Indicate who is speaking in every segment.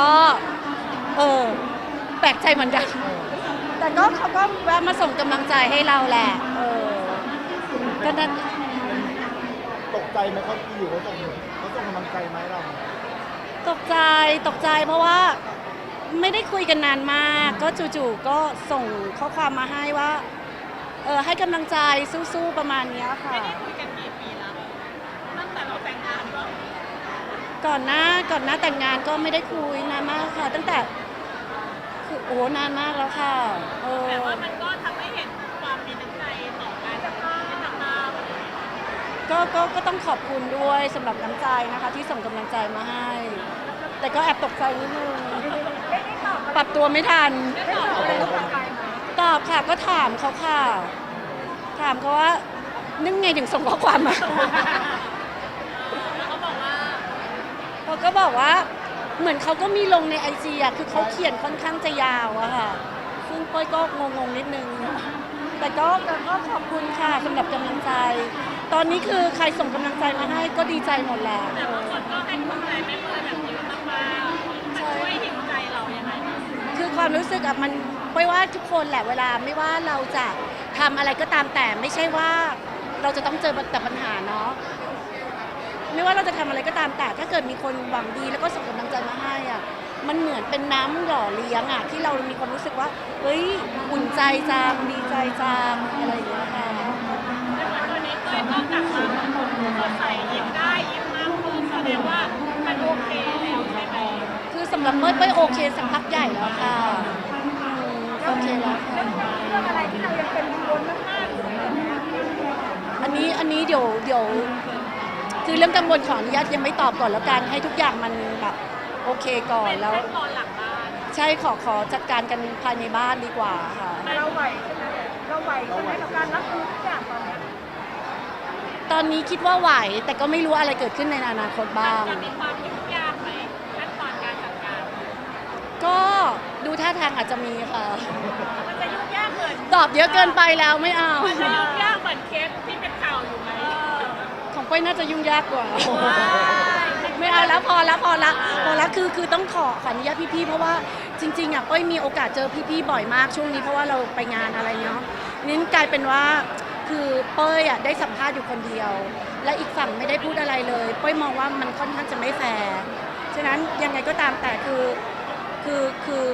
Speaker 1: ก็เออแปลกใจเหมือนกัน แต่ก็เขาก็แวะมาส่งกำลังใจให้เราแหละเออก็นั่น
Speaker 2: ตกใจไหมเขาอยู่เขาส่งเขาส่งกำลังใจไหมาให้เรา
Speaker 1: ตกใจตกใจเพราะว่าไม่ได้คุยกันนานมาก ก็จู่ๆก็ส่งข้อความมาให้ว่า เออให้กำลังใจสู้ๆประมาณเนี้ยค่ะ
Speaker 3: ไม่ได้คุยกันกี่ปีแล้วตั้งแต่เราแต่งงานก็
Speaker 1: ก่อนหน้าก่อนหน้าแต่งงานก็ไม่ได้คุยนานมากค่ะ ตั้งแต่คือโอ้นานมากแล้วค่ะเออ
Speaker 3: แต่ว่ามันก็ทำให้เห็นความมีน้ำใจต่อกันจากที่ต่างมา
Speaker 1: ก็ก็ก็ต้องขอบคุณด้วยสำหรับน้ำใจนะคะ ที่ส่งกำลังใจมาให้ แต่ก็แอบตกใจนิดนึงปรับตัวไม่ทันตอบค่ะก็ถามเขาค่ะ ถามเขาว่า นึกไงถึงส่งข้อความมา
Speaker 3: แล้วเขาบอกว่า
Speaker 1: เขา ก็บอกว่าเหมือนเขาก็มีลงในไอจีอะคือเขาเขียนค่อนข้างจะยาวอะค่ะ ซึ่งเป้ยก็งงๆนิดนึง แต่ก็แต่ก็ขอบคุณค่ะสำหรับกำลังใจ ตอนนี้คือใครส่งกำลังใจมาให้ก็ดีใจหมดแหละ
Speaker 3: แต่บางคนก็ให้กำลังใจไม่เปิดแบบเยอะมากๆมันช่วยหิวใจเรายังไงบ้าง
Speaker 1: คือความรู้สึกอะมันเป้ยว่าทุกคนแหละเวลาไม่ว่าเราจะทำอะไรก็ตามแต่ไม่ใช่ว่าเราจะต้องเจอแต่ปัญหาเนาะ ไม่ว่าเราจะทำอะไรก็ตามแต่ ถ้าเกิดมีคนหวังดีแล้วก็ส่งกำลังใจมาให้อะมันเหมือนเป็นน้ำหล่อเลี้ยงอะที่เรามีความรู้สึกว่าเฮ้ยอุ่นใจจังดีใจจังอะไรอย่างเงี้ยค่ะ
Speaker 3: แต่เหมือนวันนี้เต้ยก็กลับมาสดใสยิ้มได้ยิ้มมากขึ้นแสดงว่ามันโอเคแล้วใช่ไหม
Speaker 1: คือสำหรับเป้ยเป้ยโอเคสักพักใหญ่แล้วค่ะอืมโอเคแล้วค่ะ
Speaker 4: เรื่องอะไรที่เรายังเป็นกังวลมากๆอยู่ตอนนี้
Speaker 1: อันนี้อันนี้เดี๋ยวเดี๋ยว คือเรื่องกังวลขออนุญาตยังไม่ตอบก่อนแล้วกันให้ทุกอย่างมันแบบโอเคก่อนแล้ว
Speaker 3: ขั้นตอนหลังบ้าน
Speaker 1: ใช่ขอขอจัดการกันภายในบ้านดีกว่าค่ะ
Speaker 4: เราไหวใช่ไหมเราไหวใช่ไหมกับการรับมือทุกอย่างตอนเนี้ย
Speaker 1: ตอนนี้คิดว่าไหวแต่ก็ไม่รู้อะไรเกิดขึ้นในอนาคตบ้าง
Speaker 3: จะมีความยุ่งยากไหมขั้นตอนการจัดการ
Speaker 1: ก็ดูท่าทางอาจจะมีค่ะ
Speaker 3: มันจะยุ่งยากเหมือน
Speaker 1: ตอบเยอะเกินไปแล้วไม่เอา
Speaker 3: มันจะยุ่งยาก ขอ
Speaker 1: งเป้ยน่าจะยุ่งยากกว่า ไม่เอาแล้วพอแล้วพอละพอละคือคือต้องขอขออนุญาตพี่ๆเพราะว่าจริงๆอะเป้ยมีโอกาสเจอพี่ๆบ่อยมากช่วงนี้เพราะว่าเราไปงานอะไรเนาะนี่กลายเป็นว่าคือเป้ยอะได้สัมภาษณ์อยู่คนเดียว และอีกฝั่งไม่ได้พูดอะไรเลยเป้ยมองว่ามันค่อนข้างจะไม่แฟร์ฉะนั้นยังไงก็ตามแต่คือคือคือ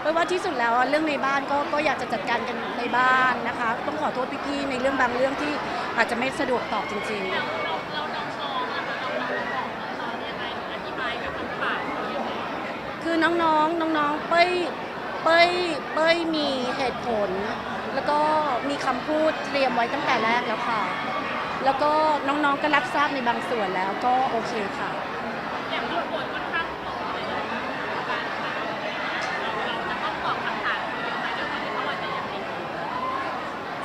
Speaker 1: เป้ยว่าที่สุดแล้วอะเรื่องในบ้านก็ก็อยากจะจัดการกันในบ้านนะคะ ต้องขอโทษพี่ๆในเรื่องบางเรื่องที่อาจจะไม่สะดวกตอบจริง ๆ
Speaker 3: คือน้องๆ
Speaker 1: น้องๆเป้ยเป้ยเป้ยมีเหตุผล แล้วก็มีคำพูดเตรียมไว้ตั้งแต่แรกแล้วค่ะ แล้วก็น้องๆก็รับทราบในบางส่วนแล้วก็โอเคค่ะ
Speaker 3: อย่างที่ปวดค่อนข้างตรงเลยนะการข่าวเราเราจะต้องตอบคำถามยังไงด้วยความที่เขาอาจจะยังไม่รู้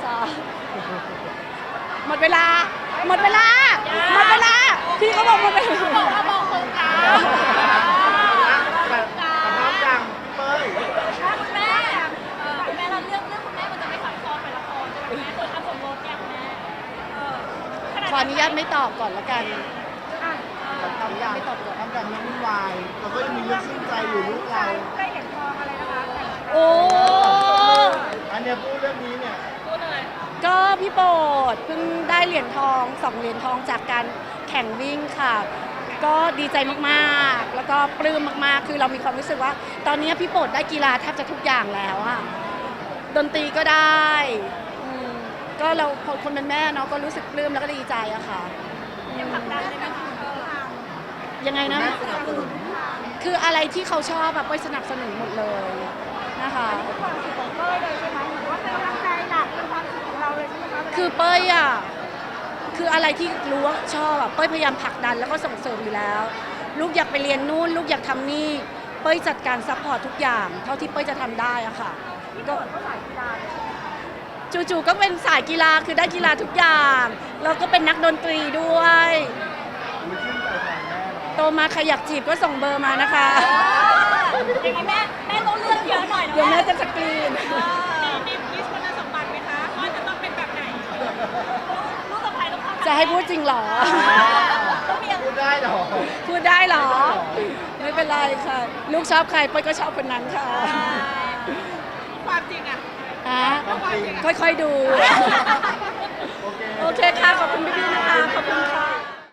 Speaker 1: จ้าหมดเวลา หมดเวลา หมดเวลา พี่เขาบอกหมดเวลา
Speaker 3: บอกว่าบอกโครงการ
Speaker 1: ญาตไม่ตอบก่อนแล้วกัน
Speaker 2: แต่ทำอย่างทำอย่างไม่วุ่นวายเราก็ยังมีเรื่องชื่นใจอยู่ลูกเรา
Speaker 4: ได้เห็นทองอะไรนะคะแต่ง
Speaker 1: โอ้
Speaker 2: อันเนี้ยพูดเรื่องนี้เนี่ย
Speaker 3: พูดเลย
Speaker 1: ก็พี่โปรดเพิ่งได้เหรียญทองสองเหรียญทองจากการแข่งวิ่งค่ะ ก็ดีใจมากๆ แล้วก็ปลื้มมากๆ คือเรามีความรู้สึกว่า ตอนนี้พี่โปรดได้กีฬาแทบจะทุกอย่างแล้วอะดนตรีก็ได้อืม ก็เราคนเป็นแม่เนาะก็รู้สึกปลื้มแล้วก็ดีใจอะค่ะอืม
Speaker 3: ผลักดันเลยไหม
Speaker 1: ยังไงนะ
Speaker 2: แม่สนับสนุน
Speaker 1: คืออะไรที่เขาชอบแบบไปสนับสนุนหมดเลยนะคะ
Speaker 4: เป็นความสุขของเต้ยเลยใช่ไหมเหมือนว่าเป็นกำลังใจหลักเป็นความสุขของเราเลยใช่ไหมคะ
Speaker 1: คือเป้ยอะคืออะไรที่รู้ว่าชอบอะเป้ยพยายามผลักดันแล้วก็ส่งเสริมอยู่แล้ว ลูกอยากไปเรียนนู่น ลูกอยากทำนี่ เป้ยจัดการซัพพอร์ตทุกอย่าง เท่าที่เป้ยจะทำได้อะค่ะก็
Speaker 4: ก็สายกีฬาเลย
Speaker 1: จู่ๆก็เป็นสายกีฬาคือได้กีฬาทุกอย่าง แล้วก็เป็นนักดนตรีด้วย
Speaker 2: มีชื่นใจแทนแม่เนาะ
Speaker 1: โตมาใครอยากจีบก็ส่งเบอร์มานะคะ
Speaker 3: อย่างนี้แม่แม่ต้องเลือกเยอะหน่อยนะ
Speaker 1: เดี๋ยวแม่จะสกรีน
Speaker 3: มีมีลิสต์คุณสมบัติไหมคะว่าจะต้องเป็นแบบไหนลูกสะใภ้ต้องทำ
Speaker 1: จะให้พูดจริงเหรอ
Speaker 3: ต้องมี
Speaker 2: พูดได้เหรอ
Speaker 1: พูดได้เหรอ ไม่เป็นไรค่ะ ลูกชอบใครเป้ยก็ชอบคนนั้นค่ะ
Speaker 3: ความจริงอะะ
Speaker 2: ค่อยๆดู โอเค
Speaker 1: ค่ะ ขอบคุณพี่ๆนะคะ ขอบคุณค่ะ